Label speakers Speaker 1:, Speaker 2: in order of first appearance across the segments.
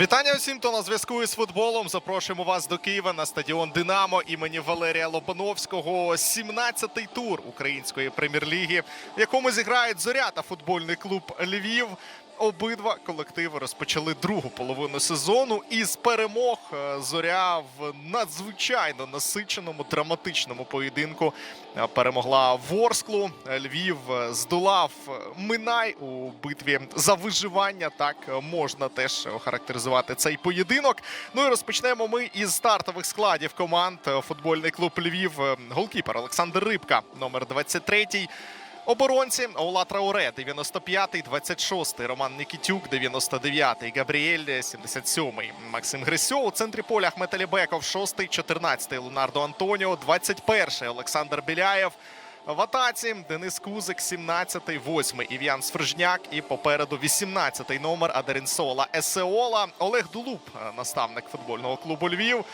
Speaker 1: Вітання усім, хто на зв'язку із футболом. Запрошуємо вас до Києва на стадіон Динамо імені Валерія Лобановського. 17-й тур української прем'єр-ліги, в якому зіграють зоря та футбольний клуб Львів. Обидва колективи розпочали другу половину сезону. Із перемог е, зоря в надзвичайно насиченому драматичному поєдинку е, перемогла Ворсклу. Львів е, здолав Минай у битві за виживання. Так можна теж охарактеризувати цей поєдинок. Ну і розпочнемо ми із стартових складів команд. Футбольний клуб Львів. Голкіпер Олександр Рибка, номер 23 Оборонці Ола Трауре, 95-й, 26-й, Роман Нікітюк, 99-й, Габріель, 77-й, Максим Грисьо. У центрі поля Ахмет Алібеков, 6-й, 14-й, Лунардо Антоніо, 21-й, Олександр Біляєв. В атаці Денис Кузик, 17-й, 8-й, Ів'ян Сфрижняк і попереду 18-й номер Адерінсола Есеола. Олег Дулуб, наставник футбольного клубу Львів.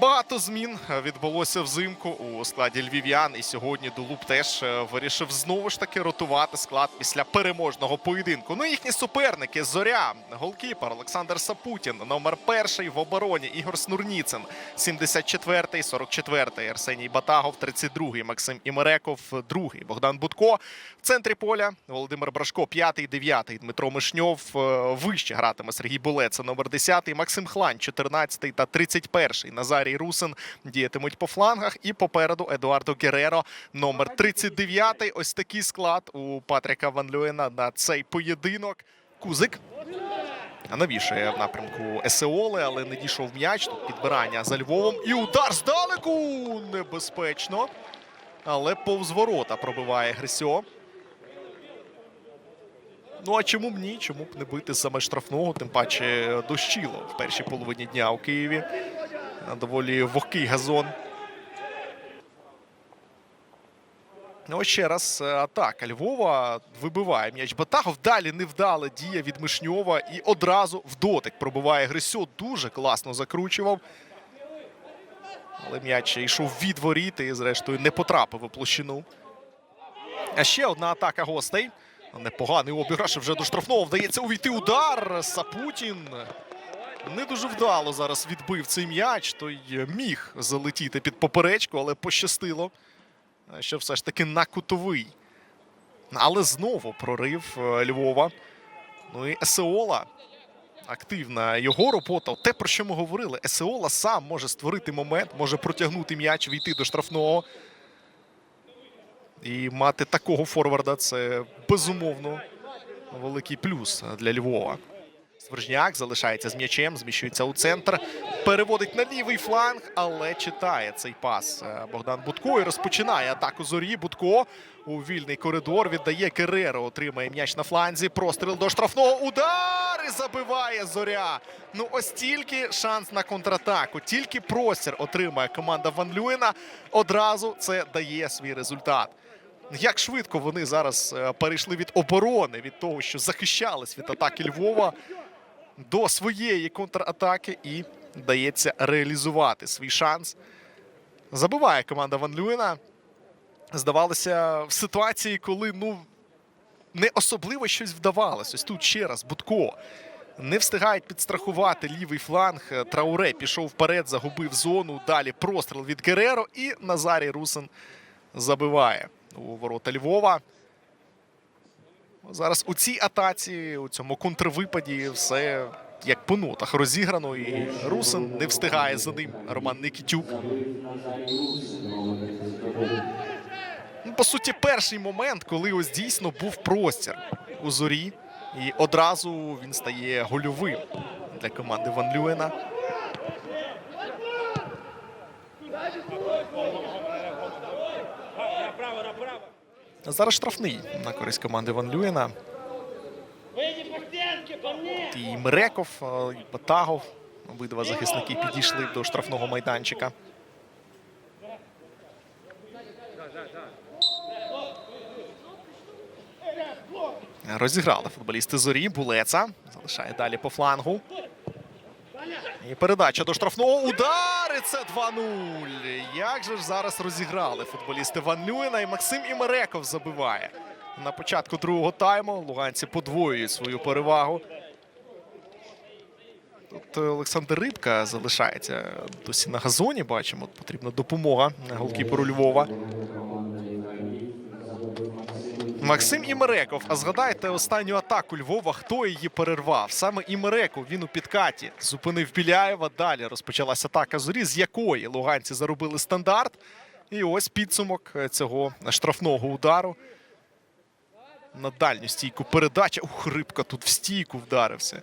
Speaker 1: Багато змін відбулося взимку у складі львів'ян. І сьогодні Дулуб теж е, вирішив знову ж таки ротувати склад після переможного поєдинку. Ну їхні суперники Зоря, голкіпер Олександр Сапутін, номер перший в обороні Ігор Снурніцин, 74-й, 44-й Арсеній Батагов, 32-й Максим Імереков, другий Богдан Будко. В центрі поля Володимир Брашко, 5-й, 9-й Дмитро Мишньов. Е, Вище гратиме Сергій Булеца, номер 10-й, Максим Хлань, 14-й та 31-й. Назарій Русин діятимуть по флангах. І попереду Едуардо Гереро, номер 39-й. Ось такий склад у Патріка Ван Люена на цей поєдинок. Кузик. Навішує в напрямку Есеоли, але не дійшов м'яч. Тут підбирання за Львовом. І удар здалеку небезпечно. Але повз ворота пробиває Грисьо. Ну а чому б ні? Чому б не бити саме штрафного? Тим паче дощило в першій половині дня у Києві. Доволі вогкий газон. Ну, ще раз е, атака Львова вибиває м'яч Батагов. Далі невдала дія від Мишньова і одразу в дотик пробиває Грисьо. Дуже класно закручував. Але м'яч йшов від воріт і, зрештою, не потрапив у площину. А ще одна атака гостей. Непоганий обіграш вже до штрафного. Вдається увійти удар. Сапутін не дуже вдало зараз відбив цей м'яч. Той міг залетіти під поперечку, але пощастило, що все ж таки на кутовий. Але знову прорив е, Львова. Ну і Есеола. Активна його робота. Те, про що ми говорили, Есеола сам може створити момент, може протягнути м'яч, війти до штрафного. І мати такого форварда це безумовно великий плюс для Львова. Свержняк залишається з м'ячем, зміщується у центр, переводить на лівий фланг, але читає цей пас е, Богдан Будко і розпочинає атаку зорі. Будко у вільний коридор віддає Кереро, отримає м'яч на фланзі. Простріл до штрафного. Удар і забиває зоря. Ну ось тільки шанс на контратаку, тільки простір отримає команда Ван Люєна. Одразу це дає свій результат. Як швидко вони зараз е, перейшли від оборони, від того, що захищались від атаки Львова до своєї контратаки і вдається реалізувати свій шанс. Забиває команда Ван Люєна. Здавалося, в ситуації, коли ну не особливо щось вдавалось. Ось тут ще раз Будко. Не встигають підстрахувати лівий фланг. Трауре пішов вперед, загубив зону. Далі простріл від Гереро. І Назарій Русин забиває у ворота Львова. Зараз у цій атаці, у цьому контрвипаді, все як по нотах розіграно. І Русин не встигає за ним. Роман Никітюк. Ну, По суті, перший момент, коли ось дійсно був простір у зорі. І одразу він стає гольовим для команди Ван Люена. Зараз штрафний на користь команди Ван Люєна. І Миреков, е, і Батагов. Обидва захисники підійшли до штрафного майданчика. Розіграли футболісти зорі. Булеца залишає далі по флангу. І передача до штрафного удар. І це 2-0. Як же ж зараз розіграли футболісти Ван Люєна і Максим Імереков забиває. На початку другого тайму луганці подвоюють свою перевагу. Тут Олександр Рибка залишається досі на газоні. Бачимо, потрібна допомога голкіперу Львова. Максим Імереков. А згадайте останню атаку Львова. Хто її перервав? Саме Імереков. Він у підкаті зупинив Біляєва. Далі розпочалася атака зорі, з якої луганці заробили стандарт. І ось підсумок е, цього штрафного удару. На дальню стійку передача. Ух, рибка тут в стійку вдарився.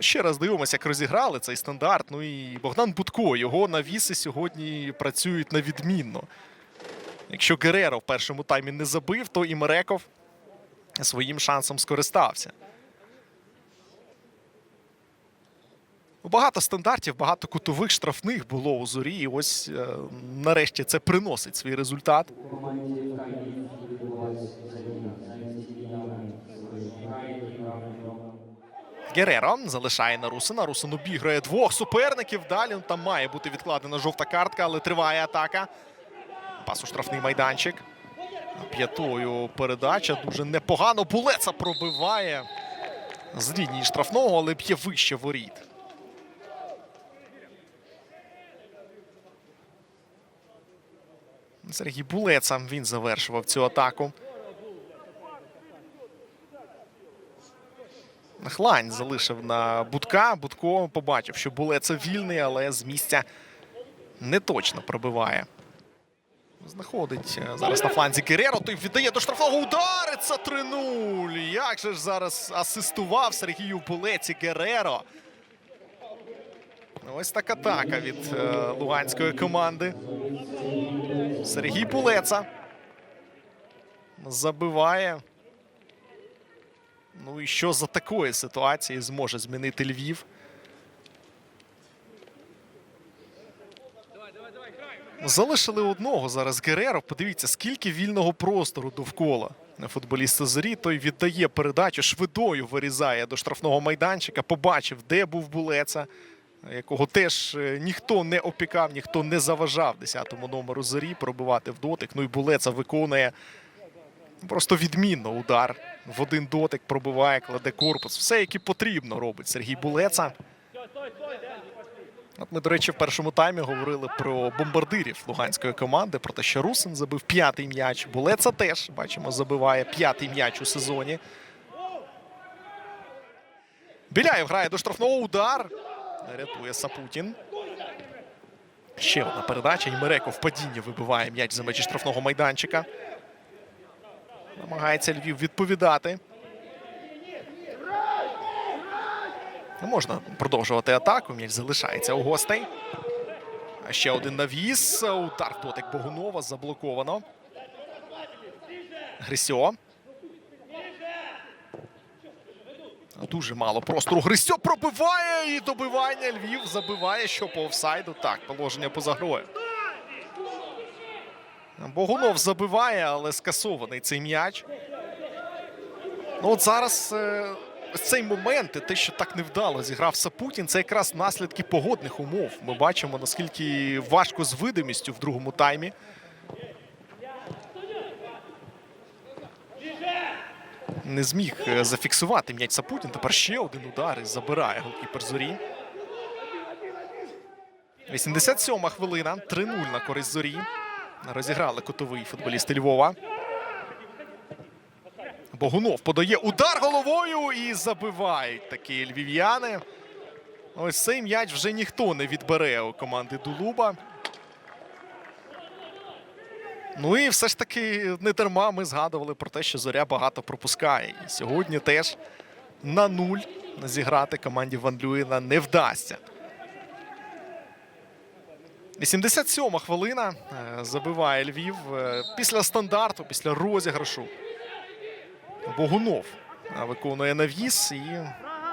Speaker 1: Ще раз дивимося, як розіграли цей стандарт. Ну і Богдан Будко. Його навіси сьогодні працюють на відмінно. Якщо Гереро в першому таймі не забив, то і Мереков своїм шансом скористався. Багато стандартів, багато кутових штрафних було у зорі. І ось е, нарешті це приносить свій результат. Гереро залишає на Русина. Русин обіграє двох суперників. Далі ну, там має бути відкладена жовта картка, але триває атака. Пас у штрафний майданчик. П'ятою передача дуже непогано. Булеца пробиває з лінії штрафного, але б'є вище воріт. Сергій Булеца він завершував цю атаку. Хлань залишив на Будка. Будко побачив, що Булеца вільний, але з місця не точно пробиває. Знаходить е, зараз на фланзі Гереро. Той віддає до штрафного удари. Це 3-0. Як же ж зараз асистував Сергію Булеці Гереро. Ось така атака від е, луганської команди. Сергій Булеца забиває. Ну і що за такої ситуації зможе змінити Львів? Залишили одного зараз Гереро. Подивіться, скільки вільного простору довкола футболіста зорі. Той віддає передачу, швидою вирізає до штрафного майданчика. Побачив, де був булеца, якого теж е, ніхто не опікав, ніхто не заважав 10-му номеру зорі пробивати в дотик. Ну і булеца виконує просто відмінно удар. В один дотик пробиває, кладе корпус. Все, як і потрібно, робить Сергій Булеца. От ми, до речі, в першому таймі говорили про бомбардирів луганської команди, про те, що Русин забив п'ятий м'яч. Булеца теж, бачимо, забиває п'ятий м'яч у сезоні. Біляєв грає до штрафного удар. Рятує Сапутін. Ще одна передача. І Мереко в падінні вибиває м'яч за межі штрафного майданчика. Намагається Львів відповідати. Не можна продовжувати атаку. М'яч залишається у гостей. А ще один навіс. Удар дотик Богунова заблоковано. Грисьо. Дуже мало простору. Грисьо пробиває і добивання. Львів забиває, що по офсайду. Так, положення поза грою. Богунов забиває, але скасований цей м'яч. Ну от зараз е, цей момент, і те, що так невдало зіграв Сапутін, це якраз наслідки погодних умов. Ми бачимо, наскільки важко з видимістю в другому таймі. Не зміг е, зафіксувати м'яч Сапутін. Тепер ще один удар і забирає голкіпер зорі. 87-ма хвилина. 3-0 на користь зорі. Розіграли кутовий футболісти Львова. Богунов подає удар головою і забивають такі львів'яни. Ось цей м'яч вже ніхто не відбере у команди Дулуба. Ну і все ж таки не дарма ми згадували про те, що зоря багато пропускає. І сьогодні теж на нуль зіграти команді Ван Люїна не вдасться. 87 хвилина е, забиває Львів е, після стандарту, після розіграшу. Богунов е, виконує навіс і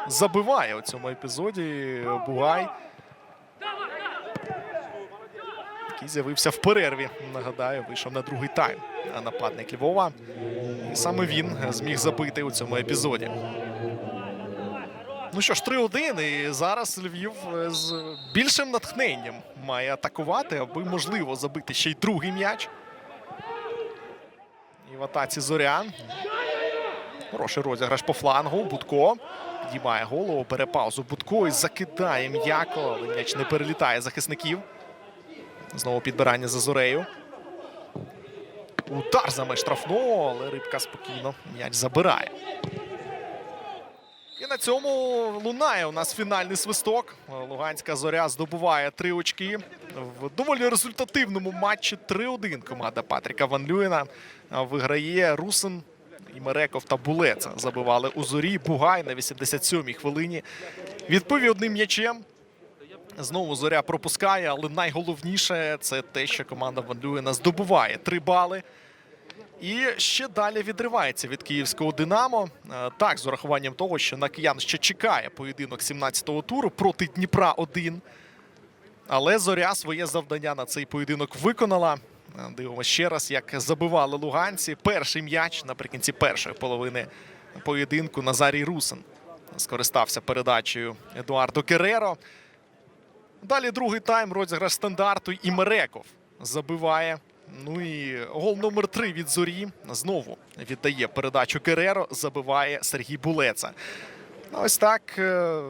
Speaker 1: забиває у цьому епізоді Бугай. Який з'явився в перерві. Нагадаю, вийшов на другий тайм нападник Львова. І саме він зміг забити у цьому епізоді. Ну що ж, 3-1. І зараз Львів е, з більшим натхненням має атакувати, аби можливо забити ще й другий м'яч. І в атаці зоря. Хороший розіграш по флангу. Будко підіймає голову, бере паузу. Будко і закидає м'яко, але м'яч не перелітає захисників. Знову підбирання за зорею. Удар за меж штрафного, але рибка спокійно м'яч забирає. На цьому лунає у нас фінальний свисток. Луганська зоря здобуває три очки в доволі результативному матчі 3-1. Команда Патріка Ван Люєна виграє Русин. І Мереков та Булеца забивали у зорі. Бугай на 87-й хвилині відповів одним м'ячем. Знову зоря пропускає, але найголовніше це те, що команда Ван Люєна здобуває три бали. І ще далі відривається від київського Динамо. Е, Так, з урахуванням того, що на киян ще чекає поєдинок 17-го туру проти Дніпра 1. Але зоря своє завдання на цей поєдинок виконала. Е, Дивимося ще раз, як забивали луганці. Перший м'яч наприкінці першої половини поєдинку Назарій Русин скористався передачею Едуардо Кереро. Далі другий тайм, розіграш стандарту і Мереков забиває. Ну і гол номер три від зорі знову віддає передачу Кереро, забиває Сергій Булеца. Ось так. е,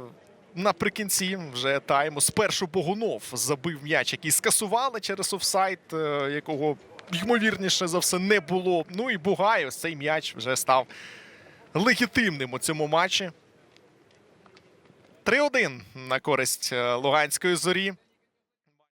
Speaker 1: Наприкінці вже тайму спершу Богунов забив м'яч, який скасували через офсайд, е, якого ймовірніше за все не було. Ну і Бугай, цей м'яч вже став легітимним у цьому матчі. 3-1 на користь е, Луганської зорі.